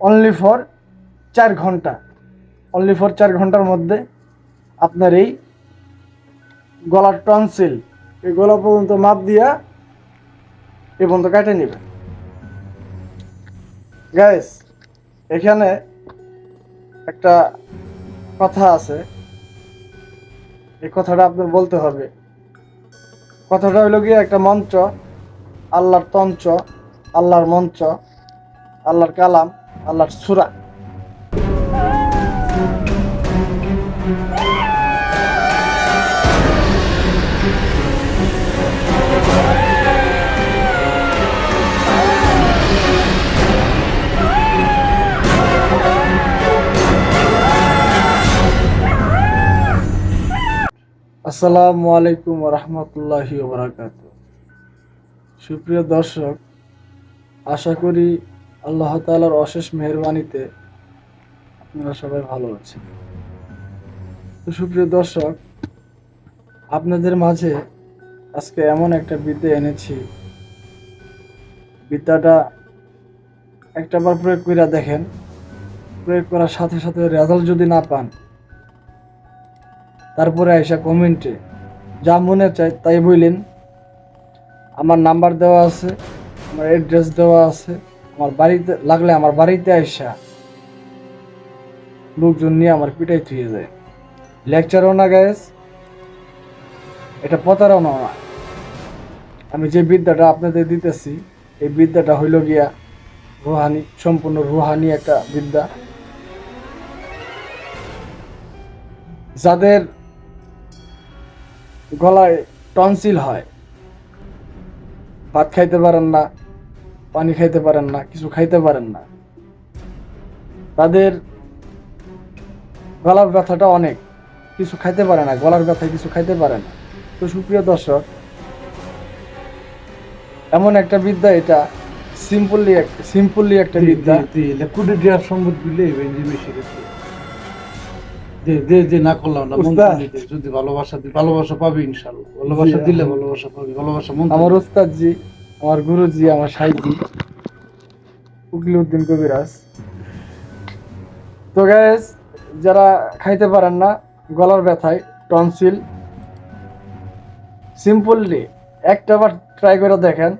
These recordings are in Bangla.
অনলি ফর চার ঘণ্টা। অনলি ফর চার ঘণ্টার মধ্যে আপনার এই গলার টনসিল এই গলা পর্যন্ত মাপ দিয়া এ পর্যন্ত কেটে নেবেন। গ্যাস এখানে একটা কথা আছে। এই কথাটা আপনার বলতে হবে। কথাটা হইল গিয়ে একটা মঞ্চ, আল্লাহর তঞ্চ, আল্লাহর মঞ্চ, আল্লাহর কালাম। আল্লাহর সুরা। আসসালামু আলাইকুম রহমতুল্লাহি ওবরাকাত সুপ্রিয় দর্শক আশা করি আল্লাহ তাআলার অশেষ মেহরবানিতে আপনারা সবাই ভালো আছেন। তো সুপ্রিয় দর্শক, আপনাদের মাঝে আজকে এমন একটা বিদ্যা এনেছি। বিদ্যাটা একটাবার প্রয়োগ করে দেখেন। প্রয়োগ করার সাথে সাথে রেজাল্ট যদি না পান, তারপরে আইসা কমেন্টে যা মনে চায় তাই বললেন আমার নাম্বার দেওয়া আছে, আমার অ্যাড্রেস দেওয়া আছে। আমার বাড়িতে লাগলে আমার বাড়িতে আইসা লোকজন নিয়ে আমার পিটাই থুয়ে যায়। লেকচারও না গ্যাস এটা প্রতারণাও না। আমি যে বিদ্যাটা আপনাদের দিতেছি, এই বিদ্যাটা হইল গিয়া রুহানি, সম্পূর্ণ রুহানি একটা বিদ্যা। যাদের গলায় টনসিল হয়, ভাত খাইতে পারেন না পানি খাইতে পারেন না কিছু খাইতে পারেন না। তাদের গলার ব্যথাটা অনেক কিছু খাইতে পারে না গলার ব্যথায় কিছু খাইতে পারে না। তো সুপ্রিয় দর্শক এমন একটা বিদ্যা এটা সিম্পলি সিম্পলি একটা বিদ্যা। কুড়ি দেওয়ার সম্ভব দিলে বেশি দে দে দে না করলাম না মন। যদি ভালোবাসা দি ভালোবাসা পাবি ইনশাল্লাহ ভালোবাসা দিলে ভালোবাসা পাবি ভালোবাসা মন আমার ওস্তাদজি আমার গুরুজি আমার সাইজি উকিলউদ্দিন কবিরাজ। তো গ্যাস যারা খাইতে পারেন না, গলার ব্যথায়, টনসিল। সিম্পলি একটা বার ট্রাই করে দেখেন।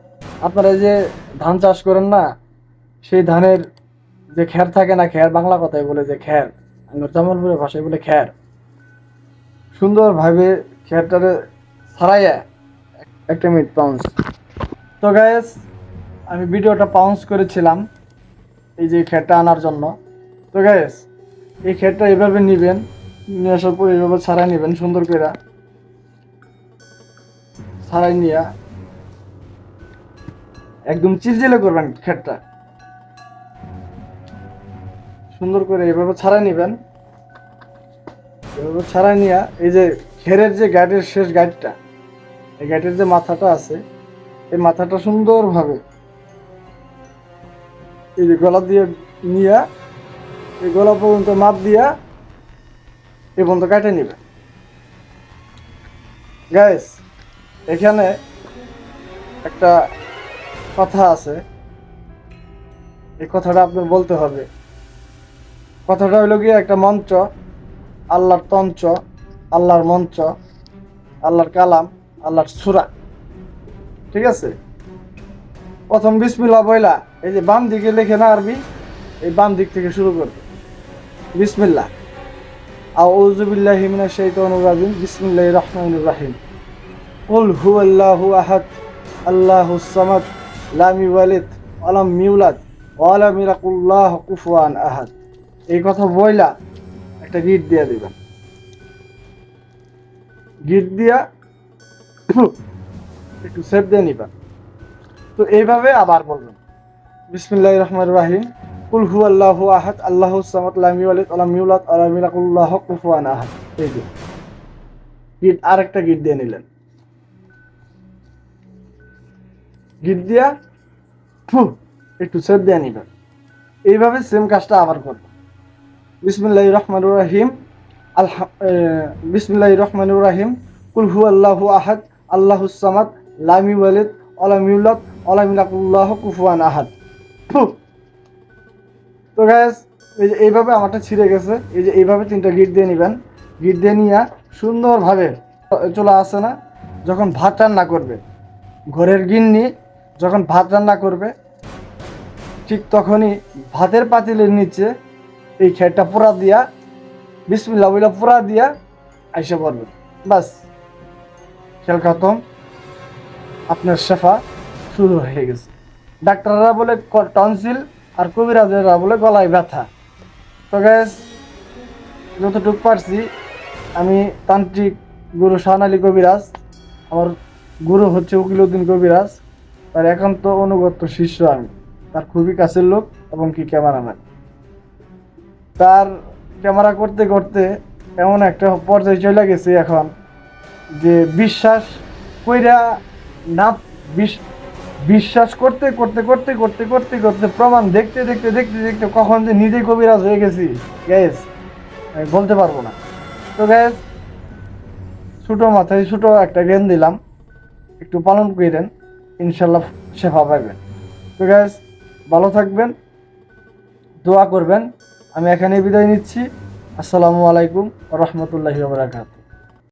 আপনারা যে ধান চাষ করেন না, সেই ধানের যে খ্যার থাকে না খ্যার বাংলা কথায় বলে যে খ্যার জামালপুরের ভাষায় বলে খ্যার সুন্দরভাবে খ্যারটারে ছাড়াইয়া একটা মিনিট পাউন্স তো গায়েস আমি ভিডিওটা পাউন্স করেছিলাম এই যে খেরটা আনার জন্য। তো গায়েস এই খেরটা এভাবে নিবেন, নিয়ে আসার পর এইভাবে ছাড়াই নেবেন, সুন্দর করে। ছাড়াই নিয়ে একদম চিলচিলে করবেন খেরটা সুন্দর করে এভাবে ছাড়াই নেবেন। এভাবে ছাড়াই নিয়ে এই যে খেরের যে গাইডের শেষ গাইডটা এই গাইডের যে মাথাটা আছে এই মাথাটা সুন্দরভাবে এই যে গলা দিয়ে নিয়ে, এই গলা পর্যন্ত মাপ দিয়া এই পর্যন্ত কাটে নিবে। গ্যাস এখানে একটা কথা আছে। এই কথাটা আপনার বলতে হবে। কথাটা হইল গিয়ে একটা মঞ্চ আল্লাহর তঞ্চ আল্লাহর মঞ্চ আল্লাহর কালাম, আল্লাহর সুরা। ঠিক আছে? প্রথম বিসমিল্লা বইলা, এই যে বাম দিকে লেখে না আরবি, এই বাম দিক থেকে শুরু করবে। বিসমিল্লাহ। আউযু বিল্লাহি মিনাশ শাইতানির রাজিম, বিসমিল্লাহির রহমানির রহিম। কুল হুয়াল্লাহু আহাদ, আল্লাহুস সামাদ, লাম ইউলাদ ওয়া লাম ইউলাদ ওয়া লাম ইয়াকুল্লাহু কুফুয়ান আহাদ। এই কথা বইলা একটা গিট দিয়ে দিবেন। গিট দিয়া একটু সেভ দিয়ে নিবেন তো এইভাবে আবার বলবেন বিসমিল্লাহ রহমান রাহিম। কুল হু আল্লাহু আহাদ আল্লাহু সামাদ লাম ইউলাদ ওয়া লাম কুফুয়ান আহাদ। এই যে। গিট আরেকটা গিট দিয়ে নিলেন। গিট দিয়া ফু, একটু সেভ দিয়ে নিবেন। এইভাবে সেম কাজটা আবার করবেন বিসমিল্লাহ রহমান রাহিম। আলহা বিসমিল্লাহ রহমান রাহিম। কুল হু আল্লাহু আহাদ আল্লাহ সামাদ লাম ইউলাদ ওয়া লাম ইউলাদ ওয়া লাম কুফুয়ান আহাদ। তো গ্যাস এই যে এইভাবে আমারটা ছিঁড়ে গেছে, এই যে এইভাবে তিনটা গিট দিয়ে নেবেন। গিট দিয়ে নিয়ে সুন্দরভাবে চলে আসে না, যখন ভাত রান্না করবে। ঘরের গিন্নি যখন ভাত রান্না করবে, ঠিক তখনই ভাতের পাতিলের নিচে এই খেরটা পোড়া দিয়া বিসমিল্লা বইলা পোড়া দিয়া আইসে পড়বে। বাস, খেল খতম। আপনার শেফা শুরু হয়ে গেছে। ডাক্তাররা বলে টনসিল আর কবিরাজেরা বলে গলায় ব্যথা। তো গ্যাস যতটুকু পারছি, আমি তান্ত্রিক গুরু শাহান কবিরাজ, আমার গুরু হচ্ছে উকিলউদ্দিন কবিরাজ তার একান্ত অনুগত শিষ্য আমি। তার খুবই কাছের লোক এবং কি ক্যামেরাম্যান। তার ক্যামেরা করতে করতে এমন একটা পর্যায়ে চলে গেছে এখন, যে বিশ্বাস কইরা না বিশ- বিশ্বাস করতে করতে করতে করতে করতে করতে, প্রমাণ দেখতে দেখতে দেখতে দেখতে কখন যে নিজেই কবিরাজ হয়ে গেছি। গ্যাস, আমি বলতে পারব না। তো গ্যাস, ছোটো মাথায় ছোটো একটা জ্ঞান দিলাম। একটু পালন করেন ইনশাল্লাহ শেফা পাবেন। তো গ্যাস, ভালো থাকবেন, দোয়া করবেন। আমি এখানে বিদায় নিচ্ছি। আসসালামু আলাইকুম রহমতুল্লাহি বারাকাতুহু।